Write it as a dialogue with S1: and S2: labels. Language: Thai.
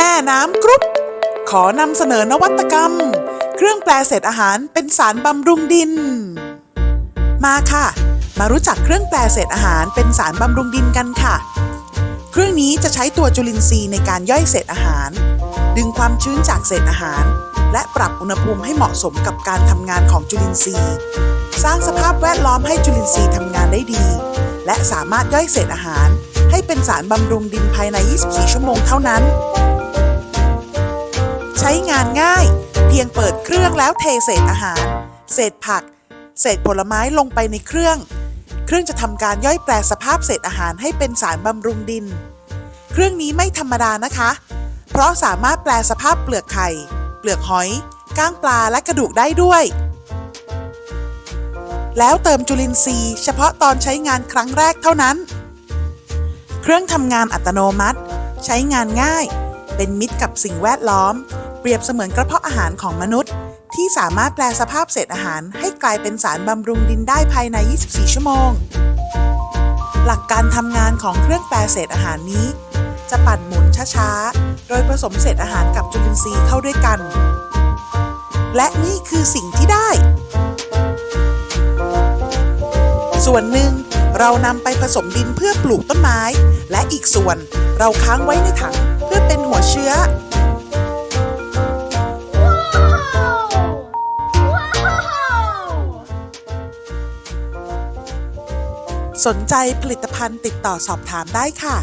S1: ม่น้ำกรุ๊ปขอนำเสนอนวัตกรรม เครื่องแปลเศษอาหารเป็นสารบำรุงดิน มาค่ะ มารู้จักเครื่องแปลเศษอาหารเป็นสารบำรุงดินกันค่ะ เครื่องนี้จะใช้ตัวจุลินทรีย์ในการย่อยเศษอาหาร ดึงความชื้นจากเศษอาหาร และปรับอุณหภูมิให้เหมาะสมกับการทำงานของจุลินทรีย์ สร้างสภาพแวดล้อมให้จุลินทรีย์ทำงานได้ดี และสามารถย่อยเศษอาหาร ให้เป็นสารบำรุงดินภายใน 24 ชั่วโมงเท่านั้น ใช้งานง่าย เพียงเปิดเครื่องแล้วเทเศษอาหาร เศษผัก เศษผลไม้ลงไปในเครื่อง เครื่องจะทำการย่อยแปลสภาพเศษอาหารให้เป็นสารบำรุงดิน เครื่องนี้ไม่ธรรมดานะคะ เพราะสามารถแปลสภาพเปลือกไข่ เปลือกหอย ก้างปลาและกระดูกได้ด้วย แล้วเติมจุลินทรีย์ เฉพาะตอนใช้งานครั้งแรกเท่านั้น เครื่องทำงานอัตโนมัติ ใช้งานง่าย เป็นมิตรกับสิ่งแวดล้อม เปรียบเสมือนกระเพาะอาหารของมนุษย์ ที่สามารถแปลสภาพเศษอาหารให้กลายเป็นสารบำรุงดินได้ภายใน 24 ชั่วโมง หลักการทำงานของเครื่องแปลเศษอาหารนี้ จะปั่นหมุนช้าๆ โดยผสมเศษอาหารกับจุลินทรีย์เข้าด้วยกัน และนี่คือสิ่งที่ได้ ส่วนหนึ่งเรานำไปผสมดินเพื่อปลูกต้นไม้ และอีกส่วนเราค้างไว้ในถังเพื่อเป็นหัวเชื้อ สนใจผลิตภัณฑ์ติดต่อสอบถามได้ค่ะ